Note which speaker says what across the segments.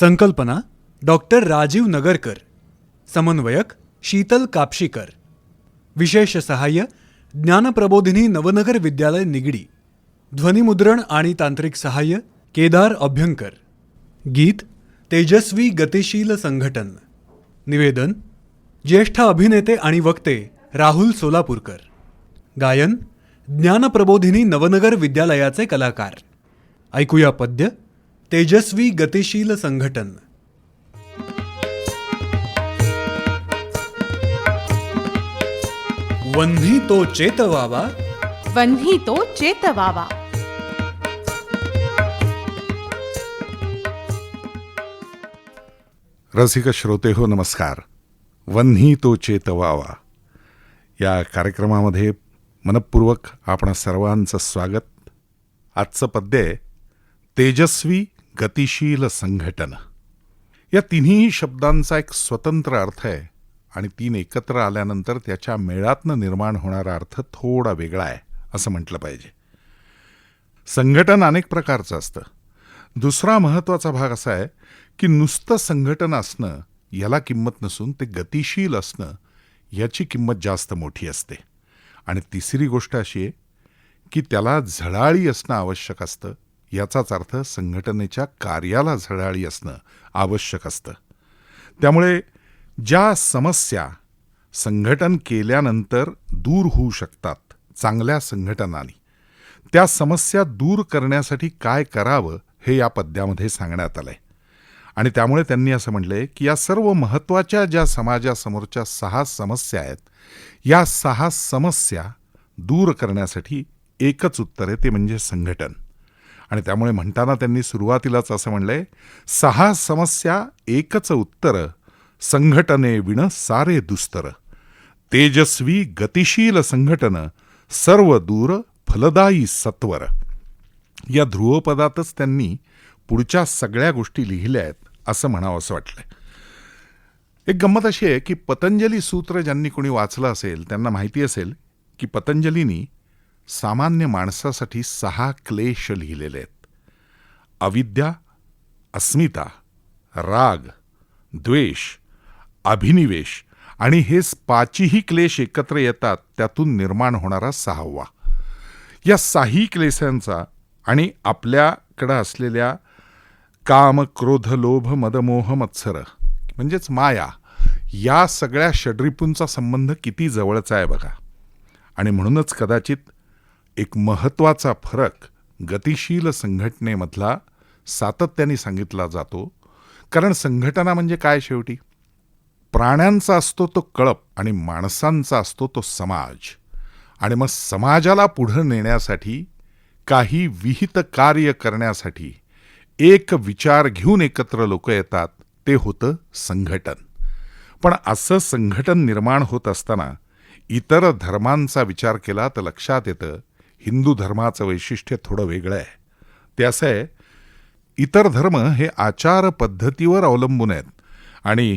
Speaker 1: संकल्पना डॉक्टर राजीव नगरकर. समन्वयक शीतल कापशीकर. विशेष सहाय्य ज्ञानप्रबोधिनी नवनगर विद्यालय निगडी. ध्वनिमुद्रण आणि तांत्रिक सहाय्य केदार अभ्यंकर. गीत तेजस्वी गतिशील संघटन. निवेदन ज्येष्ठ अभिनेते आणि वक्ते राहुल सोलापूरकर. गायन ज्ञानप्रबोधिनी नवनगर विद्यालयाचे कलाकार. ऐकूया पद्य तेजस्वी गतिशील संघटन. वन्ही तो चेतवावा
Speaker 2: वन्ही तो चेतवावा
Speaker 3: रसिक श्रोते हो नमस्कार. वन्ही तो चेतवावा या कार्यक्रमामध्ये मनपूर्वक आपण सर्वांचं स्वागत. आजचं पद्य आहे तेजस्वी गतिशील संघटन. या तिन्ही शब्दांचा एक स्वतंत्र अर्थ आहे आणि तीन एकत्र आल्यानंतर त्याच्या मेळातनं निर्माण होणारा अर्थ थोडा वेगळा आहे असं म्हटलं पाहिजे. संघटन अनेक प्रकारचं असतं. दुसरा महत्त्वाचा भाग असा आहे की नुसतं संघटन असणं याला किंमत नसून ते गतिशील असणं याची किंमत जास्त मोठी असते. आणि तिसरी गोष्ट अशी आहे की त्याला झळाळी असणं आवश्यक असतं. याचाच अर्थ संघटनेच्या कार्याला झळाळी असणं आवश्यक असतं. त्यामुळे ज्या समस्या संघटन केल्यानंतर दूर होऊ शकतात चांगल्या संघटनांनी त्या समस्या दूर करण्यासाठी काय करावं हे या पद्यामध्ये सांगण्यात आलंय. आणि त्यामुळे त्यांनी असं म्हटलंय की या सर्व महत्त्वाच्या ज्या समाजासमोरच्या सहा समस्या आहेत या सहा समस्या दूर करण्यासाठी एकच उत्तर आहे ते म्हणजे संघटन. आणि त्यामुळे म्हणताना त्यांनी सुरुवातीलाच असं म्हणलंय सहा समस्या एकच उत्तर संघटने विण सारे दुस्तर. तेजस्वी गतिशील संघटन सर्व दूर फलदायी सत्वर. या ध्रुवपदातच त्यांनी पुढच्या सगळ्या गोष्टी लिहिल्या आहेत असं म्हणावं असं वाटलंय. एक गंमत अशी आहे की पतंजली सूत्र ज्यांनी कोणी वाचलं असेल त्यांना माहिती असेल की पतंजलीनी सामान्य माणसासाठी सहा क्लेश लिहिलेले आहेत. अविद्या अस्मिता राग द्वेष अभिनिवेश आणि हे पाचही क्लेश एकत्र येतात त्यातून निर्माण होणारा सहावा. या साही क्लेशांचा आणि आपल्याकडं असलेल्या काम क्रोध लोभ मदमोह मत्सर म्हणजेच माया या सगळ्या षड्रिपूंचा संबंध किती जवळचा आहे बघा. आणि म्हणूनच कदाचित एक महत्त्वाचा फरक गतिशील संघटनेमधला सातत्याने सांगितला जातो. कारण संघटना म्हणजे काय शेवटी? प्राण्यांचा असतो तो कळप आणि माणसांचा असतो तो समाज. आणि मग समाजाला पुढं नेण्यासाठी काही विहित कार्य करण्यासाठी एक विचार घेऊन एकत्र लोक येतात ते होतं संघटन. पण असं संघटन निर्माण होत असताना इतर धर्मांचा विचार केला तर लक्षात येतं हिंदू धर्माचं वैशिष्ट्य थोडं वेगळं आहे. ते असं आहे इतर धर्म हे आचार पद्धतीवर अवलंबून आहेत आणि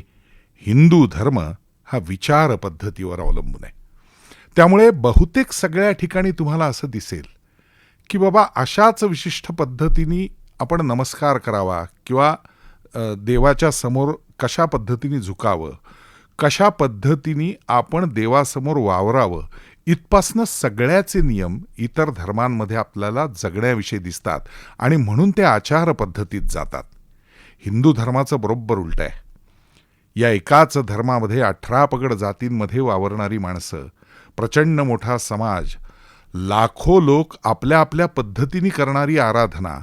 Speaker 3: हिंदू धर्म हा विचार पद्धतीवर अवलंबून आहे. त्यामुळे बहुतेक सगळ्या ठिकाणी तुम्हाला असं दिसेल की बाबा अशाच विशिष्ट पद्धतीने आपण नमस्कार करावा किंवा देवाच्या समोर कशा पद्धतीने झुकावं कशा पद्धतीने आपण देवासमोर वावरावं इथपासनं सगळ्याचे नियम इतर धर्मांमध्ये आपल्याला जगण्याविषयी दिसतात आणि म्हणून ते आचार पद्धतीत जातात. हिंदू धर्माचं बरोबर उलट आहे. या एकाच धर्मामध्ये अठरा पगड जातींमध्ये वावरणारी माणसं प्रचंड मोठा समाज लाखो लोक आपल्या आपल्या पद्धतीने करणारी आराधना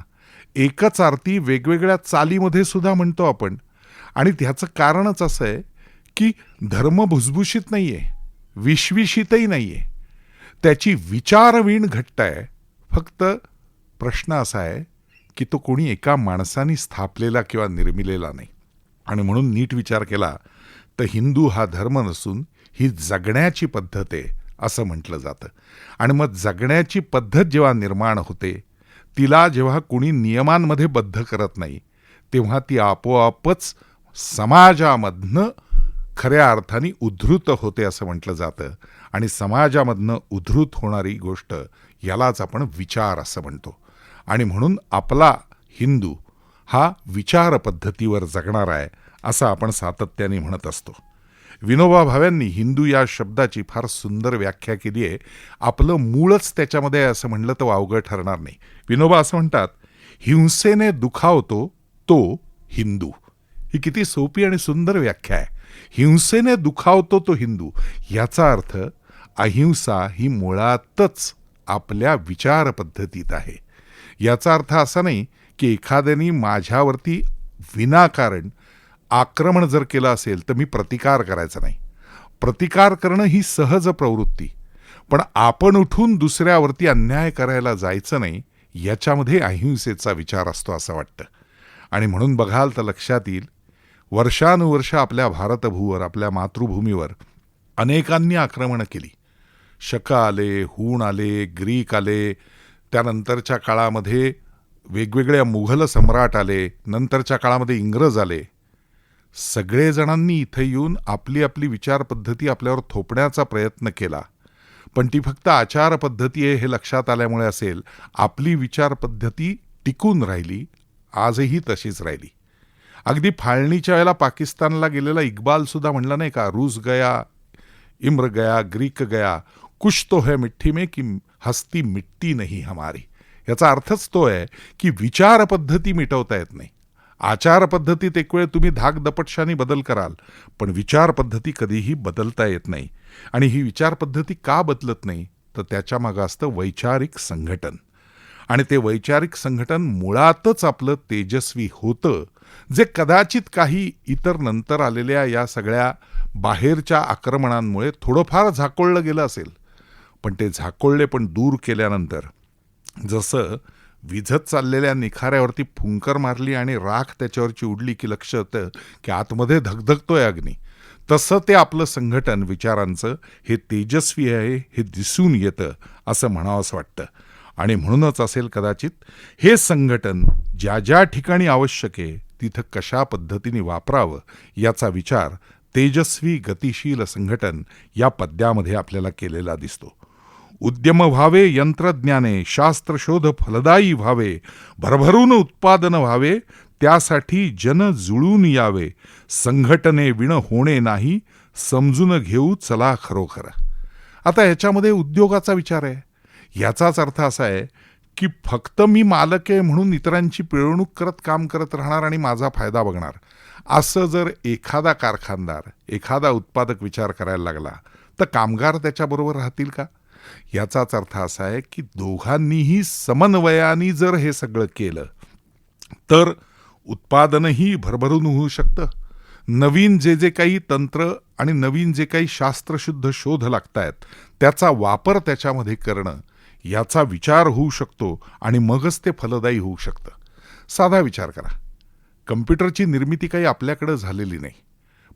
Speaker 3: एकच आरती वेगवेगळ्या चालीमध्ये सुद्धा म्हणतो आपण. आणि त्याचं कारणच असं आहे की धर्म भुसभुशीत नाही आहे विश्विषितही नाही आहे त्याची विचारवीण घट्ट आहे फक्त प्रश्न असा आहे की तो कोणी एका माणसाने स्थापलेला किंवा निर्मिलेला नाही. आणि म्हणून नीट विचार केला तर हिंदू हा धर्म नसून ही जगण्याची पद्धत आहे असं म्हटलं जातं. आणि मग जगण्याची पद्धत जेव्हा निर्माण होते तिला जेव्हा कोणी नियमांमध्ये बद्ध करत नाही तेव्हा ती आपोआपच समाजामधनं खऱ्या अर्थाने उद्धृत होते असं म्हटलं जातं. आणि समाजामधनं उद्धृत होणारी गोष्ट यालाच आपण विचार असं म्हणतो. आणि म्हणून आपला हिंदू हा विचार पद्धतीवर जगणार आहे असं आपण सातत्याने म्हणत असतो. विनोबा भाव्यांनी हिंदू या शब्दाची फार सुंदर व्याख्या केली आहे. आपलं मूळच त्याच्यामध्ये असं म्हणलं तर वावगं ठरणार नाही. विनोबा असं म्हणतात हिंसेने दुखावतो तो हिंदू. ही किती सोपी आणि सुंदर व्याख्या आहे. हिंसेने दुखावतो तो हिंदू. याचा अर्थ अहिंसा ही मुळातच आपल्या विचार पद्धतीत आहे. याचा अर्थ असा नाही की एखाद्याने माझ्यावरती विनाकारण आक्रमण जर केलं असेल तर मी प्रतिकार करायचा नाही. प्रतिकार करणं ही सहज प्रवृत्ती. पण आपण उठून दुसऱ्यावरती अन्याय करायला जायचं नाही याच्यामध्ये अहिंसेचा विचार असतो असं वाटतं. आणि म्हणून बघाल तर लक्षात येईल वर्षानुवर्ष आपल्या भारतभूवर आपल्या मातृभूमीवर अनेकांनी आक्रमणं केली. शक आले हूण आले ग्रीक आले त्यानंतरच्या काळामध्ये वेगवेगळ्या मुघल सम्राट आले नंतरच्या काळामध्ये इंग्रज आले. सगळेजणांनी इथं येऊन आपली आपली विचारपद्धती आपल्यावर थोपण्याचा प्रयत्न केला. पण ती फक्त आचार पद्धती आहे हे लक्षात आल्यामुळे असेल आपली विचारपद्धती टिकून राहिली आजही तशीच राहिली. अगदी फाळणीच्या वेळेला पाकिस्तानला गेलेला इक्बाल सुद्धा म्हणला नाही का रूस गया इम्र गया ग्रीक गया कुश तो है मिठ्ठी में की हस्ती मिट्टी नाही हमारी. याचा अर्थच तो आहे की विचार पद्धती मिटवता येत नाही. आचार पद्धतीत एक वेळ तुम्ही धाक दपटशाने बदल कराल पण विचार पद्धती कधीही बदलता येत नाही. आणि ही विचार पद्धती का बदलत नाही? तर त्याच्या मागं असतं वैचारिक संघटन. आणि ते वैचारिक संघटन मुळातच आपलं तेजस्वी होतं जे कदाचित काही इतर नंतर आलेल्या या सगळ्या बाहेरच्या आक्रमणांमुळे थोडंफार झाकोळलं गेलं असेल. पण ते झाकोळले पण दूर केल्यानंतर जसं विझत चाललेल्या निखाऱ्यावरती फुंकर मारली आणि राख त्याच्यावरची उडली की लक्ष होतं की आतमध्ये धगधगतोय अग्नी तसं ते आपलं संघटन विचारांचं हे तेजस्वी आहे हे दिसून येतं असं म्हणावंसं वाटतं. आणि म्हणूनच असेल कदाचित हे संघटन ज्या ज्या ठिकाणी आवश्यक आहे तिथं कशा पद्धतीने वापरावं याचा विचार तेजस्वी गतिशील संघटन या पद्यामध्ये आपल्याला केलेला दिसतो. उद्यम व्हावे यंत्रज्ञाने शास्त्रशोध फलदायी व्हावे भरभरून उत्पादन व्हावे त्यासाठी जन जुळून यावे. संघटने विण होणे नाही समजून घेऊ चला खरोखर. आता याच्यामध्ये उद्योगाचा विचार आहे. याचाच अर्थ असा आहे की फक्त मी मालक आहे म्हणून इतरांची पिळवणूक करत काम करत राहणार आणि माझा फायदा बघणार. असं जर एखादा कारखानदार एखादा उत्पादक विचार करायला लागला तर कामगार त्याच्याबरोबर राहतील का? याचाच अर्थ असा आहे की दोघांनीही समन्वयाने जर हे सगळं केलं तर उत्पादनही भरभरून होऊ शकतं. नवीन जे जे काही तंत्र आणि नवीन जे काही शास्त्रशुद्ध शोध लागत आहेत त्याचा वापर त्याच्यामध्ये करणं याचा विचार होऊ शकतो आणि मगच ते फलदायी होऊ शकतं. साधा विचार करा. कम्प्युटरची निर्मिती काही आपल्याकडं झालेली नाही.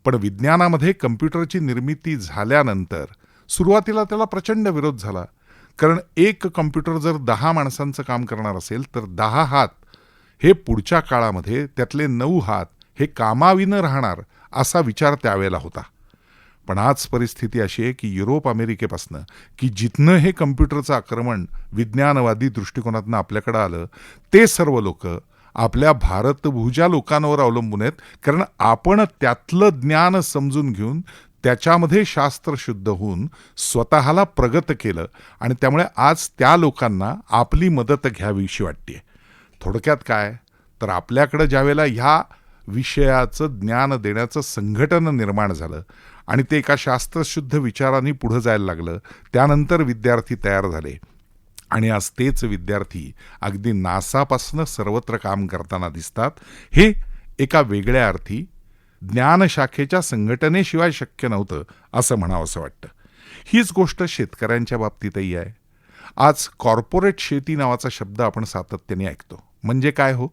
Speaker 3: पण विज्ञानामध्ये कम्प्युटरची निर्मिती झाल्यानंतर सुरुवातीला त्याला प्रचंड विरोध झाला. कारण एक कम्प्युटर जर दहा माणसांचं काम करणार असेल तर दहा हात हे पुढच्या काळामध्ये त्यातले नऊ हात हे कामाविनं राहणार असा विचार त्यावेळेला होता. पण आज परिस्थिती अशी आहे की युरोप अमेरिकेपासनं की जिथनं हे कम्प्युटरचं आक्रमण विज्ञानवादी दृष्टिकोनातनं आपल्याकडं आलं ते सर्व लोक आपल्या भारतभूजा लोकांवर अवलंबून आहेत. कारण आपण त्यातलं ज्ञान समजून घेऊन त्याच्यामध्ये शास्त्र शुद्ध होऊन स्वतःला प्रगत केलं आणि त्यामुळे आज त्या लोकांना आपली मदत घ्यावीशी वाटते थोडक्यात काय? तर आपल्याकडं ज्यावेळेला ह्या विषयाचं ज्ञान देण्याचं संघटन निर्माण झालं आणि ते एका शास्त्रशुद्ध विचारांनी पुढं जायला लागलं. त्यानंतर विद्यार्थी तयार झाले. आणि आज तेच विद्यार्थी अगदी नासापासनं सर्वत्र काम करताना दिसतात. हे एका वेगळ्या अर्थी ज्ञानशाखेच्या संघटनेशिवाय शक्य नव्हतं असं म्हणावंसं वाटतं. हीच गोष्ट शेतकऱ्यांच्या बाबतीतही आहे. आज कॉर्पोरेट शेती नावाचा शब्द आपण सातत्याने ऐकतो. म्हणजे काय हो?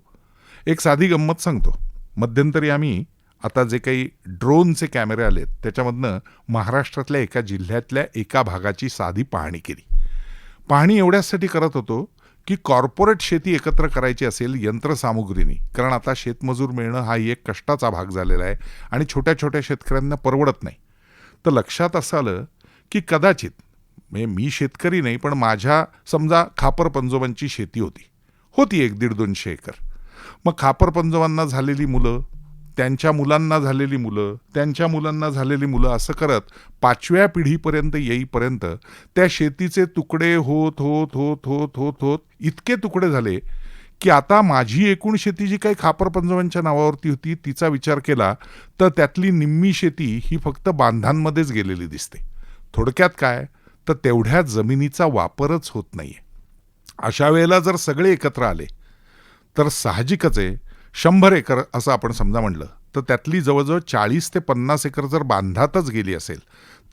Speaker 3: एक साधी गंमत सांगतो. मध्यंतरी आम्ही आता जे काही ड्रोनचे कॅमेरे आलेत त्याच्यामधनं महाराष्ट्रातल्या एका जिल्ह्यातल्या एका भागाची साधी पाहणी केली. पाहणी एवढ्यासाठी करत होतो की कॉर्पोरेट शेती एकत्र करायची असेल यंत्रसामुग्रीनी कारण आता शेतमजूर मिळणं हा एक कष्टाचा भाग झालेला आहे आणि छोट्या छोट्या शेतकऱ्यांना परवडत नाही. तर लक्षात असं आलं की कदाचित म्हणजे मी शेतकरी नाही पण माझ्या समजा खापर पंजोबांची शेती होती. होती एक दीड दोनशे एकर. मग खापर पंजवांना झालेली मुलं त्यांच्या मुलांना झालेली मुलं त्यांच्या मुलांना झालेली मुलं असं करत पाचव्या पिढीपर्यंत येईपर्यंत त्या शेतीचे तुकडे होत होत होत होत होत होत इतके तुकडे झाले की आता माझी एकूण शेती जी काही खापर पंजवांच्या नावावरती होती तिचा विचार केला तर त्यातली निम्मी शेती ही फक्त बांधांमध्येच गेलेली दिसते. थोडक्यात काय? तर तेवढ्या जमिनीचा वापरच होत नाही अशा वेळेला जर सगळे एकत्र आले तर साहजिकच आहे. शंभर एकर असं आपण समजा म्हणलं तर त्यातली जवळजवळ चाळीस ते पन्नास एकर जर बांधातच गेली असेल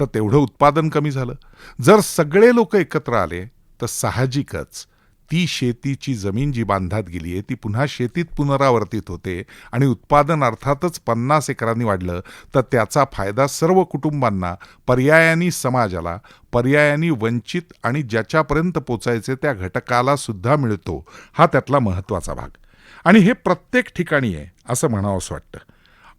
Speaker 3: तर तेवढं उत्पादन कमी झालं. जर सगळे लोक एकत्र आले तर साहजिकच. ती शेतीची जमीन जी बांधात गेली आहे ती पुन्हा शेतीत पुनरावर्तित होते आणि उत्पादन अर्थातच पन्नास एकरांनी वाढलं तर त्याचा फायदा सर्व कुटुंबांना पर्यायानी समाजाला पर्यायानी वंचित आणि ज्याच्यापर्यंत पोचायचे त्या घटकाला सुद्धा मिळतो हा त्यातला महत्त्वाचा भाग. आणि हे प्रत्येक ठिकाणी आहे असं म्हणावंसं वाटतं.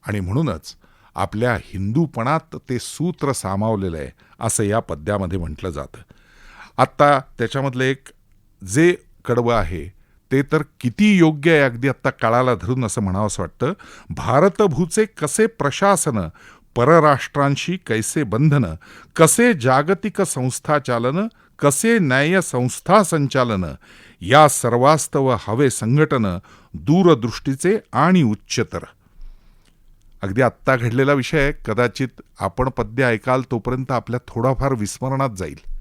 Speaker 3: आणि म्हणूनच आपल्या हिंदूपणात ते सूत्र सामावलेलं आहे असं या पद्यामध्ये म्हटलं जातं. आत्ता त्याच्यामधलं एक जे कडवं आहे ते तर किती योग्य आहे अगदी आत्ता काळाला धरून असं म्हणावंसं वाटतं. भारतभूचे कसे प्रशासन परराष्ट्रांशी कैसे बंधन कसे जागतिक संस्था चालन कसे न्याय संस्था संचालन या सर्वास्तव हवे संघटन दूरदृष्टीचे आणि उच्चतर. अगदी आत्ता घडलेला विषय कदाचित आपण पद्य ऐकाल तोपर्यंत आपल्या थोडाफार विस्मरणात जाईल.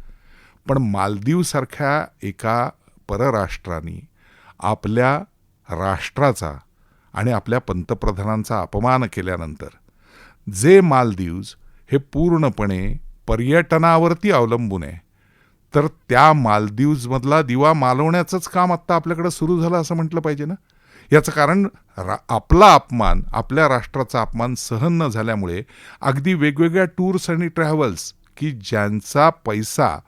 Speaker 3: पण मालदीवसारख्या एका परराष्ट्राने आपल्या राष्ट्राचा आणि आपल्या पंतप्रधानांचा अपमान केल्यानंतर जे मालदीव्ज हे पूर्णपणे पर्यटनावरती अवलंबून आहे तर त्या मालदीव्जमधला दिवा मालवण्याचंच काम आत्ता आपल्याकडं सुरू झालं असं म्हटलं पाहिजे ना? याचं कारण रा आपला अपमान आपल्या राष्ट्राचा अपमान सहन न झाल्यामुळे अगदी वेगवेगळ्या टूर्स आणि ट्रॅव्हल्स की ज्यांचा पैसा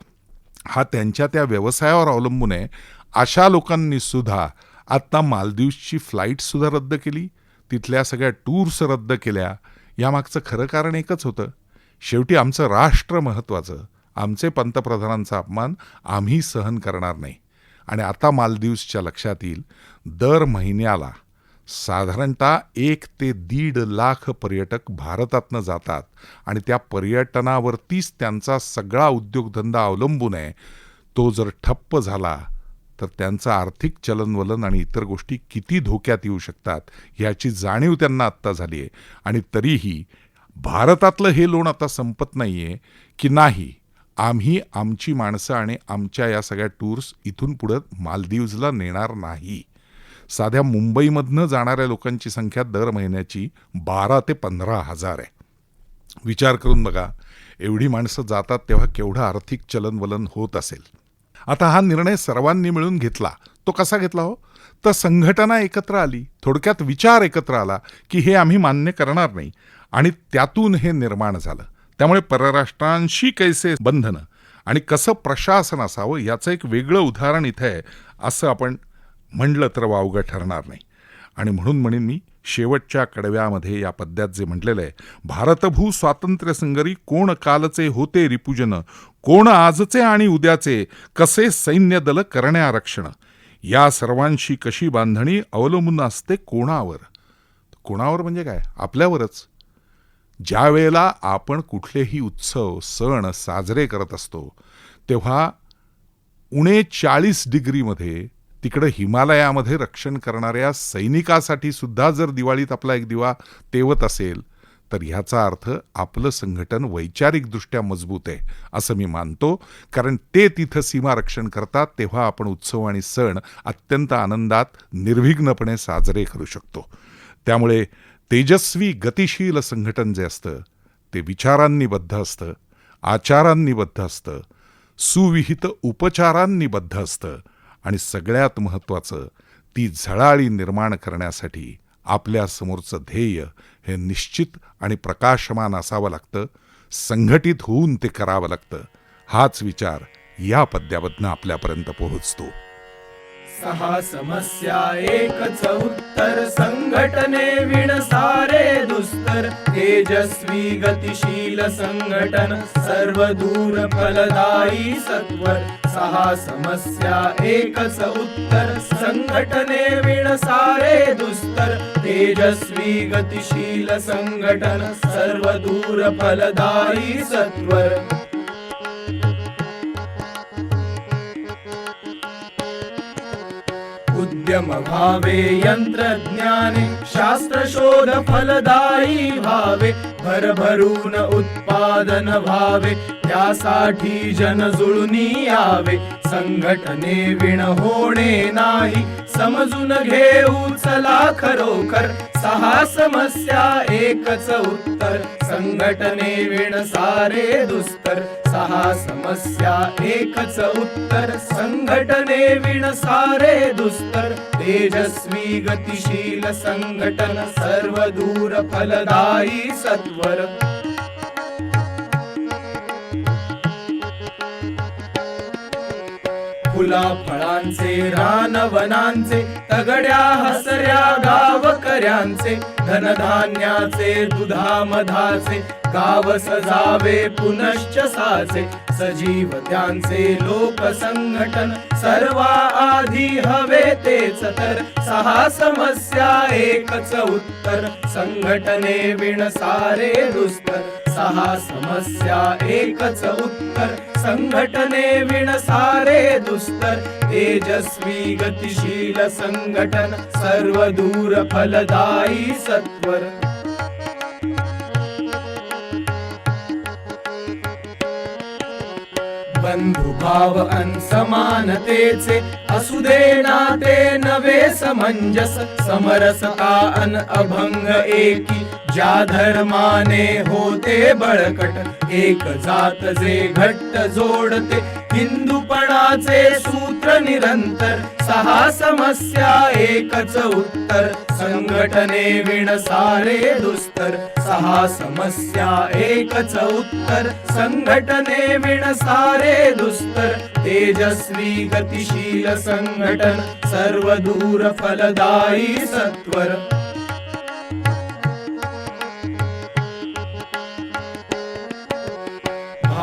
Speaker 3: हा त्यांच्या त्या व्यवसायावर अवलंबून आहे. अशा लोकांनी सुद्धा आत्ता मालदीवची फ्लाईटसुद्धा रद्द केली. तिथल्या सगळ्या टूर्स रद्द केल्या. यामागचं खरं कारण एकच होतं. शेवटी आमचं राष्ट्र महत्त्वाचं. आमचे पंतप्रधानांचा अपमान आम्ही सहन करणार नाही. आणि आता मालदीव्सच्या लक्षात येईल दर महिन्याला साधारणतः एक ते दीड लाख पर्यटक भारतातनं जातात आणि त्या पर्यटनावरतीच त्यांचा सगळा उद्योगधंदा अवलंबून आहे. तो जर ठप्प झाला तर त्यांचं आर्थिक चलनवलन आणि इतर गोष्टी किती धोक्यात येऊ शकतात ह्याची जाणीव त्यांना आत्ता झाली आहे. आणि तरीही भारतातलं हे लोण आता संपत नाही आहे की नाही आम्ही आमची माणसं आणि आमच्या या सगळ्या टूर्स इथून पुढं मालदीव्जला नेणार नाही. साध्या मुंबईमधनं जाणाऱ्या लोकांची संख्या दर महिन्याची बारा ते पंधरा हजार आहे. विचार करून बघा एवढी माणसं जातात तेव्हा केवढं आर्थिक चलनवलन होत असेल. आता हा निर्णय सर्वांनी मिळून घेतला. तो कसा घेतला हो? तर संघटना एकत्र आली. थोडक्यात विचार एकत्र आला की हे आम्ही मान्य करणार नाही आणि त्यातून हे निर्माण झालं. त्यामुळे परराष्ट्रांशी कैसे बंधनं आणि कसं प्रशासन असावं याचं एक वेगळं उदाहरण इथं आहे असं आपण म्हणलं तर वावगं ठरणार नाही. आणि म्हणून म्हणेन मी शेवटच्या कडव्यामध्ये या पद्यात जे म्हटलेलं आहे भारतभू स्वातंत्र्य संगरी कोण कालचे होते रिपुजन कोण आजचे आणि उद्याचे कसे सैन्य दल करण्या रक्षण या सर्वांशी कशी बांधणी अवलंबून असते कोणावर? कोणावर म्हणजे काय? आपल्यावरच. ज्या वेळेला आपण कुठलेही उत्सव सण साजरे करत असतो तेव्हा उणे चाळीस डिग्रीमध्ये तिकडं हिमालयामध्ये रक्षण करणाऱ्या सैनिकासाठी सुद्धा जर दिवाळीत आपला एक दिवा तेवत असेल तर ह्याचा अर्थ आपलं संघटन वैचारिकदृष्ट्या मजबूत आहे असं मी मानतो. कारण ते तिथं सीमा रक्षण करतात तेव्हा आपण उत्सव आणि सण अत्यंत आनंदात निर्विघ्नपणे साजरे करू शकतो. त्यामुळे तेजस्वी गतिशील संघटन जे असतं ते विचारांनी बद्ध असतं आचारांनी बद्ध असतं सुविहित उपचारांनी बद्ध असतं आणि सगळ्यात महत्त्वाचं ती झळाळी निर्माण करण्यासाठी आपल्या समोरचं ध्येय हे निश्चित आणि प्रकाशमान असावं लागतं संघटित होऊन ते करावं लागतं. हाच विचार या पद्यामधनं आपल्यापर्यंत पोहोचतो.
Speaker 4: सहा समस्या एकच उत्तर तेजस्वी गतिशील संघटन सर्व दूर फलदायी सत्वर सहा समस्या एकच उत्तर संघटने विण सारे दुस्तर. तेजस्वी गतिशील संघटन सर्व दूर फलदायी सत्वर. उद्यम भावे यंत्रज्ञाने भावे भरभरून उत्पादन व्हावे. त्यासाठी जन जुळूनी यावे. संघटने विण होणे नाही. समजून घेऊ चला खरोखर. सहा समस्या एकच उत्तर. संघटने विण सारे दुस्तर. सहा समस्या एकच उत्तर. संघटने विण सारे दुस्तर. तेजस्वी गतिशील संघटन सर्व दूर फलदायी सत्य सत्वर फुला फळांचे रानवनांचे तगड्या हसऱ्या गावकऱ्यांचे धनधान्याचे दुधा मधाचे गाव सजावे पुनश्च साचे सजीव त्यांचे लोक संघटन सर्वा आधी हवे तेच तर. सहा समस्या एकच उत्तर. संघटने विण सारे दुस्तर. सहा समस्या एकच उत्तर. संघटने विण सारे दुस्तर. तेजस्वी गतिशील संघटन सर्व दूर फलदायी सत्वर. बंधुभाव अन समानतेचे असू दे नाते नवे समंजस समरसता अन अभंग एकी ज्या धर्माने होते बळकट एक जात जे घट्ट जोडते हिंदूपणाचे सूत्र निरंतर सहा समस्या एकच उत्तर संघटने विण सारे दुस्तर सहा समस्या एकच उत्तर संघटने विण सारे दुस्तर तेजस्वी गतिशील संघटन सर्व दूर फलदायी सत्वर.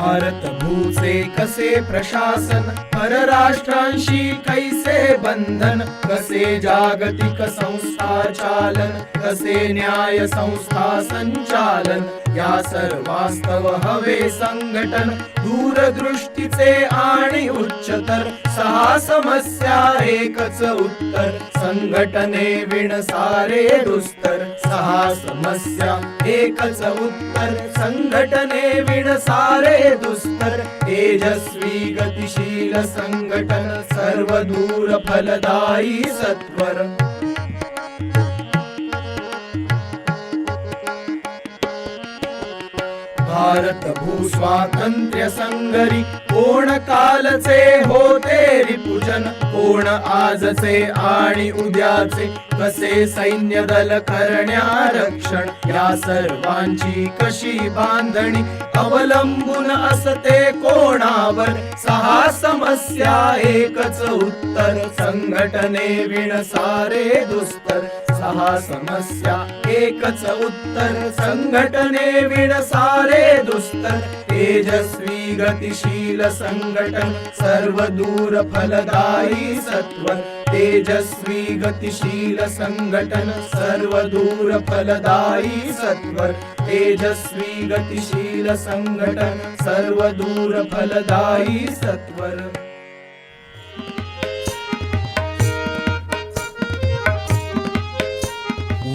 Speaker 4: भारत भूचे कसे प्रशासन? परराष्ट्रांशी कैसे बंधन? कसे जागतिक संस्था चालन? कसे न्याय संस्था संचालन? या सर्वास्तव हवे संघटन दूरदृष्टीचे आणि उच्चतर. सहा समस्या एकच उत्तर. संघटने विण सारे दुस्तर. सहा समस्या एकच उत्तर. संघटने विण सारे दुस्तर. तेजस्वी गतिशील संघटन सर्व दूर फलदायी सत्वर. भारत भूस्वातंत्र्य संगरी कोण कालचे होते रिपुजन कोण आजचे आणि उद्याचे? कसे सैन्य दल करण्या रक्षण? या सर्वांची कशी बांधणी? अवलंबून असते कोणावर? सहा समस्या एकच उत्तर. संघटने विण सारे दुस्तर. सहा समस्या एकच उत्तर संघटने विण सारे दुस्तर तेजस्वी गतिशील संघटन सर्व दूर फलदायी सत्व तेजस्वी गतिशील संघटन सर्वदूर फलदायी सत्वर तेजस्वी गतिशील संघटन सर्वदूर फलदायी सत्वर